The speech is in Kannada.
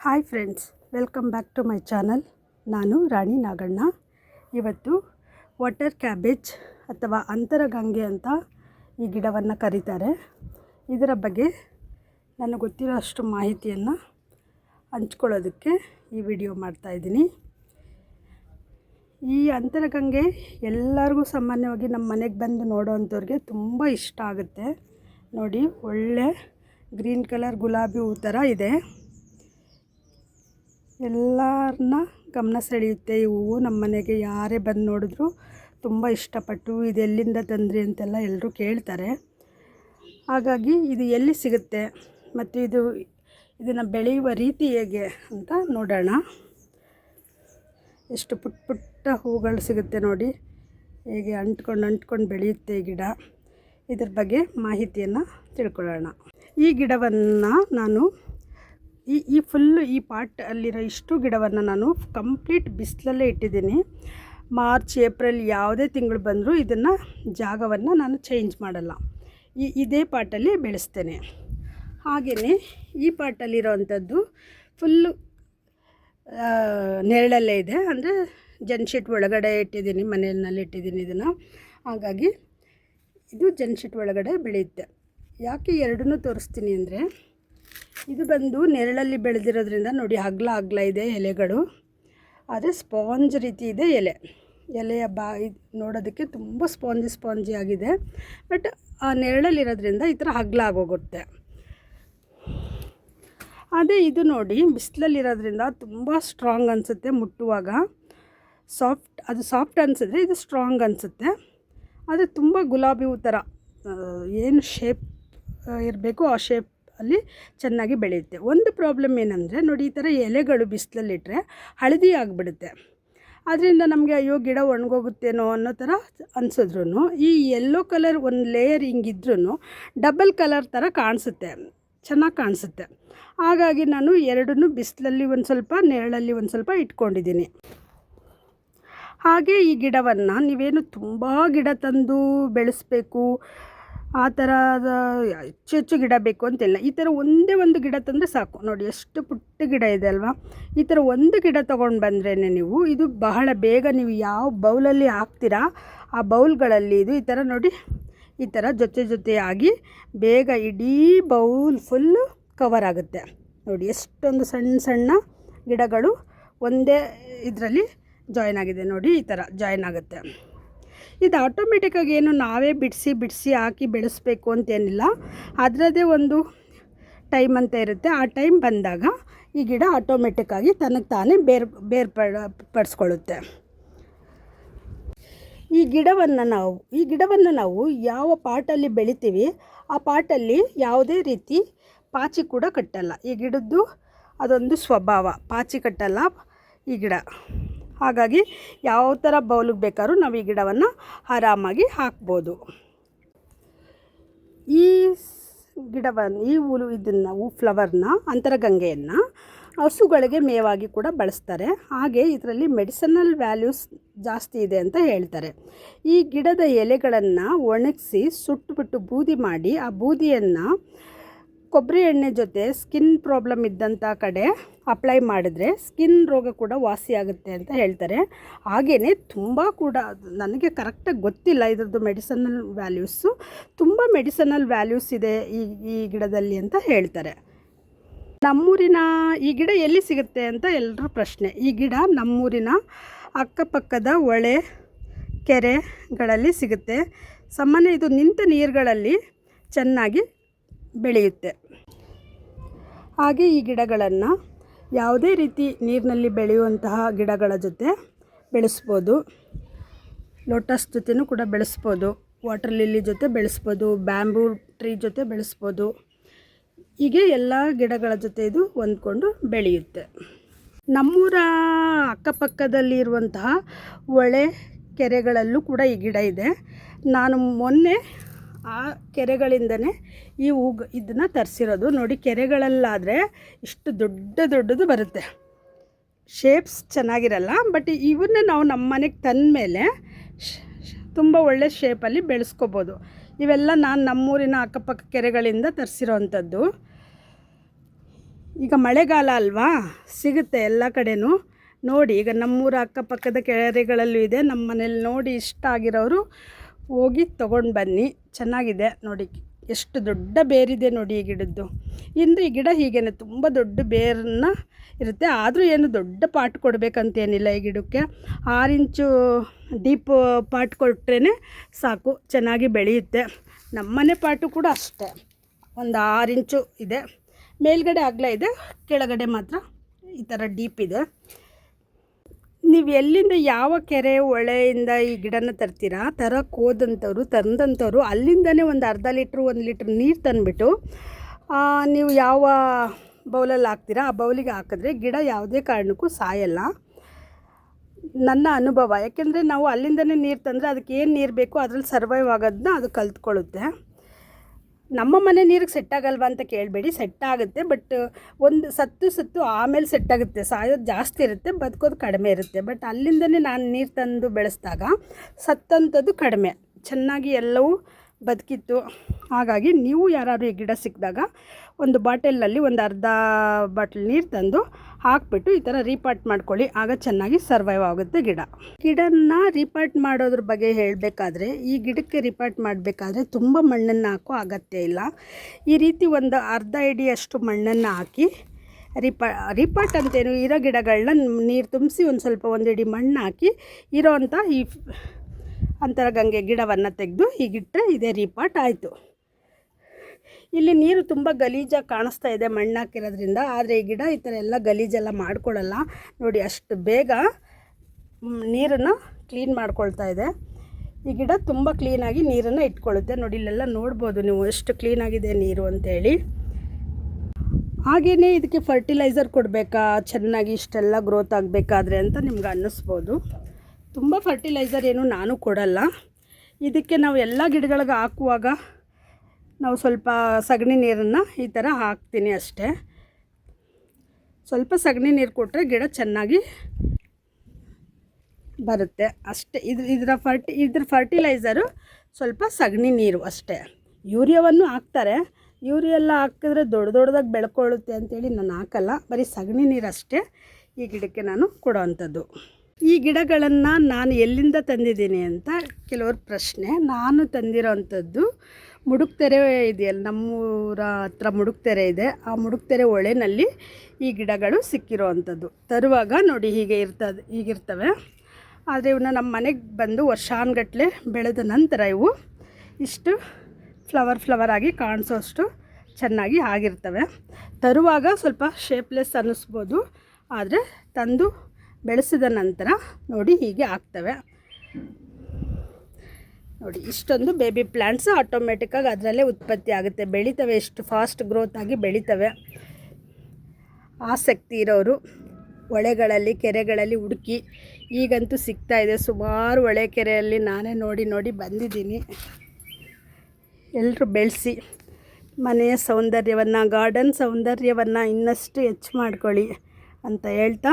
Hi friends welcome back to my channel ನಾನು ರಾಣಿ ನಾಗಣ್ಣ. ಇವತ್ತು ವಾಟರ್ ಕ್ಯಾಬೇಜ್ ಅಥವಾ ಅಂತರಗಂಗೆ ಅಂತ ಈ ಗಿಡವನ್ನು ಕರೀತಾರೆ. ಇದರ ಬಗ್ಗೆ ನನಗೆ ಗೊತ್ತಿರೋ ಅಷ್ಟು ಮಾಹಿತಿಯನ್ನು ಹಂಚ್ಕೊಳ್ಳೋದಕ್ಕೆ ಈ ವಿಡಿಯೋ ಮಾಡ್ತಾಯಿದ್ದೀನಿ ಈ ಅಂತರಗಂಗೆ ಎಲ್ಲರಿಗೂ ಸಾಮಾನ್ಯವಾಗಿ ನಮ್ಮ ಮನೆಗೆ ಬಂದು ನೋಡೋವಂಥವ್ರಿಗೆ ತುಂಬ ಇಷ್ಟ ಆಗುತ್ತೆ. ನೋಡಿ, ಒಳ್ಳೆ ಗ್ರೀನ್ ಕಲರ್ ಗುಲಾಬಿ ಹೂ ಥರ ಇದೆ. ಎಲ್ಲರನ್ನ ಗಮನ ಸೆಳೆಯುತ್ತೆ. ಈ ಹೂವು ನಮ್ಮ ಮನೆಗೆ ಯಾರೇ ಬಂದು ನೋಡಿದ್ರು ತುಂಬ ಇಷ್ಟಪಟ್ಟು ಇದು ಎಲ್ಲಿಂದ ತಂದ್ರಿ ಅಂತೆಲ್ಲ ಎಲ್ಲರೂ ಕೇಳ್ತಾರೆ. ಹಾಗಾಗಿ ಇದು ಎಲ್ಲಿ ಸಿಗುತ್ತೆ ಮತ್ತು ಇದು, ಇದನ್ನು ಬೆಳೆಯುವ ರೀತಿ ಹೇಗೆ ಅಂತ ನೋಡೋಣ. ಎಷ್ಟು ಪುಟ್ಟ ಪುಟ್ಟ ಹೂಗಳು ಸಿಗುತ್ತೆ ನೋಡಿ. ಹೇಗೆ ಅಂಟ್ಕೊಂಡು ಅಂಟ್ಕೊಂಡು ಬೆಳೆಯುತ್ತೆ ಗಿಡ. ಇದ್ರ ಬಗ್ಗೆ ಮಾಹಿತಿಯನ್ನು ತಿಳ್ಕೊಳ್ಳೋಣ. ಈ ಗಿಡವನ್ನು ನಾನು ಈ ಈ ಫುಲ್ಲು ಈ ಪಾಟ್ ಅಲ್ಲಿರೋ ಇಷ್ಟು ಗಿಡವನ್ನು ನಾನು ಕಂಪ್ಲೀಟ್ ಬಿಸಿಲಲ್ಲೇ ಇಟ್ಟಿದ್ದೀನಿ. ಮಾರ್ಚ್, ಏಪ್ರಿಲ್ ಯಾವುದೇ ತಿಂಗಳು ಬಂದರೂ ಇದನ್ನು ಜಾಗವನ್ನು ನಾನು ಚೇಂಜ್ ಮಾಡಲ್ಲ. ಈ, ಇದೇ ಪಾಟಲ್ಲಿ ಬೆಳೆಸ್ತೇನೆ. ಹಾಗೆಯೇ ಈ ಪಾಟಲ್ಲಿರೋವಂಥದ್ದು ಫುಲ್ಲು ನೆರಳಲ್ಲೇ ಇದೆ. ಅಂದರೆ ಜನ್ಶೀಟ್ ಒಳಗಡೆ ಇಟ್ಟಿದ್ದೀನಿ ಮನೆಯಲ್ಲಿ ಇಟ್ಟಿದ್ದೀನಿ ಇದನ್ನು. ಹಾಗಾಗಿ ಇದು ಜನ್ಶೀಟ್ ಒಳಗಡೆ ಬೆಳೆಯುತ್ತೆ. ಯಾಕೆ ಎರಡನ್ನೂ ತೋರಿಸ್ತೀನಿ ಅಂದರೆ ಇದು ಬಂದು ನೆರಳಲ್ಲಿ ಬೆಳೆದಿರೋದ್ರಿಂದ ನೋಡಿ ಅಗ್ಲ ಅಗ್ಲ ಇದೆ ಎಲೆಗಳು. ಆದರೆ ಸ್ಪಾಂಜ್ ರೀತಿ ಇದೆ ಎಲೆ. ಎಲೆಯ ಬಾ ನೋಡೋದಕ್ಕೆ ತುಂಬ ಸ್ಪಾಂಜಿ ಸ್ಪಾಂಜಿ ಆಗಿದೆ. ಬಟ್ ಆ ನೆರಳಲ್ಲಿರೋದ್ರಿಂದ ಈ ಥರ ಹಗ್ಲ ಆಗೋಗುತ್ತೆ. ಅದೇ ಇದು ನೋಡಿ, ಬಿಸಿಲಲ್ಲಿರೋದ್ರಿಂದ ತುಂಬ ಸ್ಟ್ರಾಂಗ್ ಅನಿಸುತ್ತೆ ಮುಟ್ಟುವಾಗ. ಸಾಫ್ಟ್ ಅದು ಸಾಫ್ಟ್ ಅನಿಸಿದ್ರೆ ಇದು ಸ್ಟ್ರಾಂಗ್ ಅನಿಸುತ್ತೆ. ಆದರೆ ತುಂಬ ಗುಲಾಬಿ ಹೂ ಥರ ಏನು ಶೇಪ್ ಇರಬೇಕು, ಆ ಶೇಪ್ ಅಲ್ಲಿ ಚೆನ್ನಾಗಿ ಬೆಳೆಯುತ್ತೆ. ಒಂದು ಪ್ರಾಬ್ಲಮ್ ಏನಂದರೆ ನೋಡಿ ಈ ಥರ ಎಲೆಗಳು ಬಿಸಿಲಲ್ಲಿಟ್ಟರೆ ಹಳದಿ ಆಗಿಬಿಡುತ್ತೆ ಅದರಿಂದ ನಮಗೆ ಅಯ್ಯೋ ಗಿಡ ಒಣಗೋಗುತ್ತೇನೋ ಅನ್ನೋ ಥರ ಅನಿಸಿದ್ರು ಈ ಯೆಲ್ಲೋ ಕಲರ್ ಒಂದು ಲೇಯರ್ ಹಿಂಗಿದ್ರೂ ಡಬಲ್ ಕಲರ್ ಥರ ಕಾಣಿಸುತ್ತೆ. ಚೆನ್ನಾಗಿ ಕಾಣಿಸುತ್ತೆ. ಹಾಗಾಗಿ ನಾನು ಎರಡನ್ನೂ ಬಿಸಿಲಲ್ಲಿ ಒಂದು ಸ್ವಲ್ಪ, ನೆರಳಲ್ಲಿ ಒಂದು ಸ್ವಲ್ಪ ಇಟ್ಕೊಂಡಿದ್ದೀನಿ. ಹಾಗೆ ಈ ಗಿಡವನ್ನು ನೀವೇನು ತುಂಬ ಗಿಡ ತಂದು ಬೆಳೆಸಬೇಕು ಆ ಥರದ ಹೆಚ್ಚು ಹೆಚ್ಚು ಗಿಡ ಬೇಕು ಅಂತಿಲ್ಲ. ಈ ಥರ ಒಂದೇ ಒಂದು ಗಿಡ ತಂದರೆ ಸಾಕು. ನೋಡಿ, ಎಷ್ಟು ಪುಟ್ಟ ಗಿಡ ಇದೆ ಅಲ್ವಾ? ಈ ಥರ ಒಂದು ಗಿಡ ತೊಗೊಂಡು ಬಂದ್ರೇ ನೀವು ಇದು ಬಹಳ ಬೇಗ ನೀವು ಯಾವ ಬೌಲಲ್ಲಿ ಹಾಕ್ತೀರಾ, ಆ ಬೌಲ್ಗಳಲ್ಲಿ ಇದು ಈ ಥರ ನೋಡಿ, ಈ ಥರ ಜೊತೆ ಜೊತೆಯಾಗಿ ಬೇಗ ಇಡೀ ಬೌಲ್ ಫುಲ್ಲು ಕವರ್ ಆಗುತ್ತೆ. ನೋಡಿ, ಎಷ್ಟೊಂದು ಸಣ್ಣ ಸಣ್ಣ ಗಿಡಗಳು ಒಂದೇ ಇದರಲ್ಲಿ ಜಾಯ್ನ್ ಆಗಿದೆ. ನೋಡಿ, ಈ ಥರ ಜಾಯ್ನ್ ಆಗುತ್ತೆ. ಇದು ಆಟೋಮೆಟಿಕ್ಕಾಗಿ ಏನು ನಾವೇ ಬಿಡಿಸಿ ಬಿಡಿಸಿ ಹಾಕಿ ಬೆಳೆಸಬೇಕು ಅಂತೇನಿಲ್ಲ. ಅದರದ್ದೇ ಒಂದು ಟೈಮ್ ಅಂತ ಇರುತ್ತೆ. ಆ ಟೈಮ್ ಬಂದಾಗ ಈ ಗಿಡ ಆಟೋಮೆಟಿಕ್ಕಾಗಿ ತನಗೆ ತಾನೇ ಬೇರ್ ಬೇರ್ಪಡ ಪಡಿಸ್ಕೊಳ್ಳುತ್ತೆ. ಈ ಗಿಡವನ್ನು ನಾವು, ಈ ಗಿಡವನ್ನು ನಾವು ಯಾವ ಪಾಟಲ್ಲಿ ಬೆಳಿತೀವಿ, ಆ ಪಾಟಲ್ಲಿ ಯಾವುದೇ ರೀತಿ ಪಾಚಿ ಕೂಡ ಕಟ್ಟಲ್ಲ. ಈ ಗಿಡದ್ದು ಅದೊಂದು ಸ್ವಭಾವ, ಪಾಚಿ ಕಟ್ಟಲ್ಲ ಈ ಗಿಡ. ಹಾಗಾಗಿ ಯಾವ ಥರ ಬೌಲಿಗೆ ಬೇಕಾದ್ರೂ ನಾವು ಈ ಗಿಡವನ್ನು ಆರಾಮಾಗಿ ಹಾಕ್ಬೋದು. ಈ ಗಿಡವನ್ನು ಈ ಹೂಲು ಇದನ್ನು ಹೂ ಫ್ಲವರ್ನ, ಅಂತರಗಂಗೆಯನ್ನು ಹಸುಗಳಿಗೆ ಮೇವಾಗಿ ಕೂಡ ಬಳಸ್ತಾರೆ. ಹಾಗೆ ಇದರಲ್ಲಿ ಮೆಡಿಸನಲ್ ವ್ಯಾಲ್ಯೂಸ್ ಜಾಸ್ತಿ ಇದೆ ಅಂತ ಹೇಳ್ತಾರೆ. ಈ ಗಿಡದ ಎಲೆಗಳನ್ನು ಒಣಗಿಸಿ ಸುಟ್ಟುಬಿಟ್ಟು ಬೂದಿ ಮಾಡಿ ಆ ಬೂದಿಯನ್ನು ಕೊಬ್ಬರಿ ಎಣ್ಣೆ ಜೊತೆ ಸ್ಕಿನ್ ಪ್ರಾಬ್ಲಮ್ ಇದ್ದಂಥ ಕಡೆ ಅಪ್ಲೈ ಮಾಡಿದ್ರೆ ಸ್ಕಿನ್ ರೋಗ ಕೂಡ ವಾಸಿ ಆಗುತ್ತೆ ಅಂತ ಹೇಳ್ತಾರೆ. ಹಾಗೆಯೇ ತುಂಬ ಕೂಡ ನನಗೆ ಕರೆಕ್ಟಾಗಿ ಗೊತ್ತಿಲ್ಲ ಇದರದ್ದು ಮೆಡಿಸನಲ್ ವ್ಯಾಲ್ಯೂಸು ತುಂಬ ಮೆಡಿಸನಲ್ ವ್ಯಾಲ್ಯೂಸ್ ಇದೆ ಈ ಈ ಗಿಡದಲ್ಲಿ ಅಂತ ಹೇಳ್ತಾರೆ. ನಮ್ಮೂರಿನ ಈ ಗಿಡ ಎಲ್ಲಿ ಸಿಗುತ್ತೆ ಅಂತ ಎಲ್ಲರ ಪ್ರಶ್ನೆ. ಈ ಗಿಡ ನಮ್ಮೂರಿನ ಅಕ್ಕಪಕ್ಕದ ಹೊಳೆ, ಕೆರೆಗಳಲ್ಲಿ ಸಿಗುತ್ತೆ. ಸಾಮಾನ್ಯ ಇದು ನಿಂತ ನೀರುಗಳಲ್ಲಿ ಚೆನ್ನಾಗಿ ಬೆಳೆಯುತ್ತೆ. ಹಾಗೆ ಈ ಗಿಡಗಳನ್ನು ಯಾವುದೇ ರೀತಿ ನೀರಿನಲ್ಲಿ ಬೆಳೆಯುವಂತಹ ಗಿಡಗಳ ಜೊತೆ ಬೆಳೆಸ್ಬೋದು. ಲೋಟಸ್ ಜೊತೆನೂ ಕೂಡ ಬೆಳೆಸ್ಬೋದು. ವಾಟರ್ ಲಿಲ್ಲಿ ಜೊತೆ ಬೆಳೆಸ್ಬೋದು. ಬ್ಯಾಂಬೂ ಟ್ರೀ ಜೊತೆ ಬೆಳೆಸ್ಬೋದು. ಹೀಗೆ ಎಲ್ಲ ಗಿಡಗಳ ಜೊತೆ ಇದು ಹೊಂದ್ಕೊಂಡು ಬೆಳೆಯುತ್ತೆ. ನಮ್ಮೂರ ಅಕ್ಕಪಕ್ಕದಲ್ಲಿ ಇರುವಂತಹ ಹೊಳೆ ಕೆರೆಗಳಲ್ಲೂ ಕೂಡ ಈ ಗಿಡ ಇದೆ. ನಾನು ಮೊನ್ನೆ ಆ ಕೆರೆಗಳಿಂದನೇ ಈ ಹೂ ಇದನ್ನು ತರಿಸಿರೋದು. ನೋಡಿ, ಕೆರೆಗಳಲ್ಲಾದರೆ ಇಷ್ಟು ದೊಡ್ಡ ದೊಡ್ಡದು ಬರುತ್ತೆ. ಶೇಪ್ಸ್ ಚೆನ್ನಾಗಿರಲ್ಲ, ಬಟ್ ಇವನ್ನ ನಾವು ನಮ್ಮ ಮನೆಗೆ ತಂದ ಮೇಲೆ ತುಂಬ ಒಳ್ಳೆ ಶೇಪಲ್ಲಿ ಬೆಳೆಸ್ಕೋಬೋದು. ಇವೆಲ್ಲ ನಾನು ನಮ್ಮೂರಿನ ಅಕ್ಕಪಕ್ಕ ಕೆರೆಗಳಿಂದ ತರಿಸಿರೋ ಅಂಥದ್ದು ಈಗ ಮಳೆಗಾಲ ಅಲ್ವಾ? ಸಿಗುತ್ತೆ ಎಲ್ಲ ಕಡೆನೂ. ನೋಡಿ, ಈಗ ನಮ್ಮೂರ ಅಕ್ಕಪಕ್ಕದ ಕೆರೆಗಳಲ್ಲೂ ಇದೆ. ನಮ್ಮ ಮನೇಲಿ ನೋಡಿ ಇಷ್ಟ ಆಗಿರೋರು ಹೋಗಿ ತೊಗೊಂಡು ಬನ್ನಿ. ಚೆನ್ನಾಗಿದೆ ನೋಡಿ. ಎಷ್ಟು ದೊಡ್ಡ ಬೇರಿದೆ ನೋಡಿ ಈ ಗಿಡದ್ದು. ಇಂದು ಈ ಗಿಡ ಹೀಗೇನೆ ತುಂಬ ದೊಡ್ಡ ಬೇರನ್ನ ಇರುತ್ತೆ. ಆದರೂ ಏನು ದೊಡ್ಡ ಪಾಟ್ ಕೊಡಬೇಕಂತೇನಿಲ್ಲ ಈ ಗಿಡಕ್ಕೆ. ಆರು ಇಂಚು ಡೀಪ್ ಪಾಟ್ ಕೊಟ್ರೇ ಸಾಕು, ಚೆನ್ನಾಗಿ ಬೆಳೆಯುತ್ತೆ. ನಮ್ಮನೆ ಪಾಟು ಕೂಡ ಅಷ್ಟೇ. ಒಂದು ಆರು ಇಂಚು ಇದೆ. ಮೇಲ್ಗಡೆ ಆಗಲೇ ಇದೆ, ಕೆಳಗಡೆ ಮಾತ್ರ ಈ ಥರ ಡೀಪ್ ಇದೆ. ನೀವು ಎಲ್ಲಿಂದ ಯಾವ ಕೆರೆ ಹೊಳೆಯಿಂದ ಈ ಗಿಡನ ತರ್ತೀರಾ? ತರಕ್ಕೆ ಹೋದಂಥವ್ರು, ತಂದಂಥವ್ರು ಅಲ್ಲಿಂದನೇ ಒಂದು ಅರ್ಧ ಲೀಟ್ರ್, ಒಂದು ಲೀಟ್ರ್ ನೀರು ತಂದುಬಿಟ್ಟು ನೀವು ಯಾವ ಬೌಲಲ್ಲಿ ಹಾಕ್ತೀರಾ? ಆ ಬೌಲಿಗೆ ಹಾಕಿದ್ರೆ ಗಿಡ ಯಾವುದೇ ಕಾರಣಕ್ಕೂ ಸಾಯಲ್ಲ. ನನ್ನ ಅನುಭವ. ಯಾಕೆಂದರೆ ನಾವು ಅಲ್ಲಿಂದನೇ ನೀರು ತಂದರೆ ಅದಕ್ಕೆ ಏನು ನೀರು ಬೇಕೋ ಅದ್ರಲ್ಲಿ ಸರ್ವೈವ್ ಆಗೋದನ್ನ ಅದು ಕಲ್ತ್ಕೊಳ್ಳುತ್ತೆ. ನಮ್ಮ ಮನೆ ನೀರಿಗೆ ಸೆಟ್ ಆಗಲ್ವಾ ಅಂತ ಕೇಳಬೇಡಿ ಸೆಟ್ ಆಗುತ್ತೆ ಬಟ್ ಒಂದು ಸತ್ತು ಸತ್ತು ಆಮೇಲೆ ಸೆಟ್ ಆಗುತ್ತೆ. ಸಾಯೋದು ಜಾಸ್ತಿ ಇರುತ್ತೆ, ಬದುಕೋದು ಕಡಿಮೆ ಇರುತ್ತೆ. ಬಟ್ ಅಲ್ಲಿಂದನೇ ನಾನು ನೀರು ತಂದು ಬೆಳೆಸಿದಾಗ ಸತ್ತಂಥದ್ದು ಕಡಿಮೆ. ಚೆನ್ನಾಗಿ ಎಲ್ಲವೂ ಬದುಕಿತ್ತು ಹಾಗಾಗಿ ನೀವು ಯಾರಾದರೂ ಈ ಗಿಡ ಸಿಕ್ಕಿದಾಗ ಒಂದು ಬಾಟಲ್ನಲ್ಲಿ ಒಂದು ಅರ್ಧ ಬಾಟಲ್ ನೀರು ತಂದು ಹಾಕ್ಬಿಟ್ಟು ಈ ಥರ ರೀಪಾರ್ಟ್ ಮಾಡ್ಕೊಳ್ಳಿ. ಆಗ ಚೆನ್ನಾಗಿ ಸರ್ವೈವ್ ಆಗುತ್ತೆ ಗಿಡ. ಗಿಡನ ರೀಪಾರ್ಟ್ ಮಾಡೋದ್ರ ಬಗ್ಗೆ ಹೇಳಬೇಕಾದ್ರೆ, ಈ ಗಿಡಕ್ಕೆ ರಿಪಾರ್ಟ್ ಮಾಡಬೇಕಾದ್ರೆ ತುಂಬ ಮಣ್ಣನ್ನು ಹಾಕೋ ಅಗತ್ಯ ಇಲ್ಲ. ಈ ರೀತಿ ಒಂದು ಅರ್ಧ ಇಡಿಯಷ್ಟು ಮಣ್ಣನ್ನು ಹಾಕಿ ರಿಪಾ ರಿಪಾರ್ಟ್ ಅಂತೇನು ಇರೋ ಗಿಡಗಳನ್ನ ನೀರು ತುಂಬಿಸಿ ಒಂದು ಸ್ವಲ್ಪ ಒಂದು ಇಡಿ ಮಣ್ಣು ಹಾಕಿ ಇರೋ ಈ ಅಂತರಗಂಗೆ ಗಿಡವನ್ನು ತೆಗೆದು ಹೀಗಿಟ್ಟರೆ ಇದೇ ರೀಪಾಟ್ ಆಯಿತು. ಇಲ್ಲಿ ನೀರು ತುಂಬ ಗಲೀಜಾಗಿ ಕಾಣಿಸ್ತಾ ಇದೆ ಮಣ್ಣು ಹಾಕಿರೋದ್ರಿಂದ, ಆದರೆ ಈ ಗಿಡ ಈ ಥರ ಎಲ್ಲ ಗಲೀಜೆಲ್ಲ ಮಾಡ್ಕೊಳ್ಳಲ್ಲ. ನೋಡಿ ಅಷ್ಟು ಬೇಗ ನೀರನ್ನು ಕ್ಲೀನ್ ಮಾಡ್ಕೊಳ್ತಾ ಇದೆ. ಈ ಗಿಡ ತುಂಬ ಕ್ಲೀನಾಗಿ ನೀರನ್ನು ಇಟ್ಕೊಳ್ಳುತ್ತೆ. ನೋಡಿ, ಇಲ್ಲೆಲ್ಲ ನೋಡ್ಬೋದು ನೀವು ಎಷ್ಟು ಕ್ಲೀನಾಗಿದೆ ನೀರು ಅಂತೇಳಿ. ಹಾಗೆಯೇ ಇದಕ್ಕೆ ಫರ್ಟಿಲೈಸರ್ ಕೊಡಬೇಕಾ? ಚೆನ್ನಾಗಿ ಇಷ್ಟೆಲ್ಲ ಗ್ರೋತ್ ಆಗಬೇಕಾದ್ರೆ ಅಂತ ನಿಮ್ಗೆ ಅನ್ನಿಸ್ಬೋದು. ತುಂಬ ಫರ್ಟಿಲೈಸರ್ ಏನು ನಾನು ಕೊಡಲ್ಲ. ಇದಕ್ಕೆ ನಾವು ಎಲ್ಲ ಗಿಡಗಳಿಗೆ ಹಾಕುವಾಗ ನಾವು ಸ್ವಲ್ಪ ಸಗಣಿ ನೀರನ್ನು ಈ ಥರ ಹಾಕ್ತೀನಿ ಅಷ್ಟೇ. ಸ್ವಲ್ಪ ಸಗಣಿ ನೀರು ಕೊಟ್ಟರೆ ಗಿಡ ಚೆನ್ನಾಗಿ ಬರುತ್ತೆ ಅಷ್ಟೇ. ಇದ್ರ, ಇದರ ಫರ್ಟಿ ಇದ್ರ ಫರ್ಟಿಲೈಸರು ಸ್ವಲ್ಪ ಸಗಣಿ ನೀರು ಅಷ್ಟೇ. ಯೂರಿಯಾವನ್ನು ಹಾಕ್ತಾರೆ. ಯೂರಿಯೆಲ್ಲ ಹಾಕಿದ್ರೆ ದೊಡ್ಡ ದೊಡ್ಡದಾಗಿ ಬೆಳ್ಕೊಳ್ಳುತ್ತೆ ಅಂತೇಳಿ ನಾನು ಹಾಕಲ್ಲ. ಬರೀ ಸಗಣಿ ನೀರು ಅಷ್ಟೇ ಈ ಗಿಡಕ್ಕೆ ನಾನು ಕೊಡೋ ಅಂಥದ್ದು ಈ ಗಿಡಗಳನ್ನು ನಾನು ಎಲ್ಲಿಂದ ತಂದಿದ್ದೀನಿ ಅಂತ ಕೆಲವ್ರ ಪ್ರಶ್ನೆ. ನಾನು ತಂದಿರೋ ಅಂಥದ್ದು ಮುಡುಕ್ತೆರೆ ಇದೆಯಲ್ಲ, ನಮ್ಮೂರ ಹತ್ರ ಮುಡುಕ್ತೆರೆ ಇದೆ. ಆ ಮುಡುಕ್ತೆರೆ ಒಳೆನಲ್ಲಿ ಈ ಗಿಡಗಳು ಸಿಕ್ಕಿರೋ ಅಂಥದ್ದು ತರುವಾಗ ನೋಡಿ ಹೀಗೆ ಇರ್ತದೆ, ಹೀಗಿರ್ತವೆ. ಆದರೆ ಇವನ್ನ ನಮ್ಮ ಮನೆಗೆ ಬಂದು ವರ್ಷಾನ್ಗಟ್ಟಲೆ ಬೆಳೆದ ನಂತರ ಇವು ಇಷ್ಟು ಫ್ಲವರ್ ಫ್ಲವರ್ ಆಗಿ ಕಾಣಿಸೋಷ್ಟು ಚೆನ್ನಾಗಿ ಆಗಿರ್ತವೆ. ತರುವಾಗ ಸ್ವಲ್ಪ ಶೇಪ್ಲೆಸ್ ಅನ್ನಿಸ್ಬೋದು. ಆದರೆ ತಂದು ಬೆಳೆಸಿದ ನಂತರ ನೋಡಿ ಹೀಗೆ ಆಗ್ತವೆ. ನೋಡಿ, ಇಷ್ಟೊಂದು ಬೇಬಿ ಪ್ಲ್ಯಾಂಟ್ಸ್ ಆಟೋಮೆಟಿಕ್ಕಾಗಿ ಅದರಲ್ಲೇ ಉತ್ಪತ್ತಿ ಆಗುತ್ತೆ. ಬೆಳೀತವೆ ಎಷ್ಟು ಫಾಸ್ಟ್ ಗ್ರೋತ್ ಆಗಿ ಬೆಳಿತವೆ. ಆಸಕ್ತಿ ಇರೋರು ಹೊಳೆಗಳಲ್ಲಿ, ಕೆರೆಗಳಲ್ಲಿ ಹುಡುಕಿ ಈಗಂತೂ ಸಿಗ್ತಾ ಇದೆ. ಸುಮಾರು ಹೊಳೆ ಕೆರೆಯಲ್ಲಿ ನಾನೇ ನೋಡಿ ನೋಡಿ ಬಂದಿದ್ದೀನಿ. ಎಲ್ಲರೂ ಬೆಳೆಸಿ, ಮನೆಯ ಸೌಂದರ್ಯವನ್ನು, ಗಾರ್ಡನ್ ಸೌಂದರ್ಯವನ್ನು ಇನ್ನಷ್ಟು ಹೆಚ್ಚು ಮಾಡ್ಕೊಳ್ಳಿ ಅಂತ ಹೇಳ್ತಾ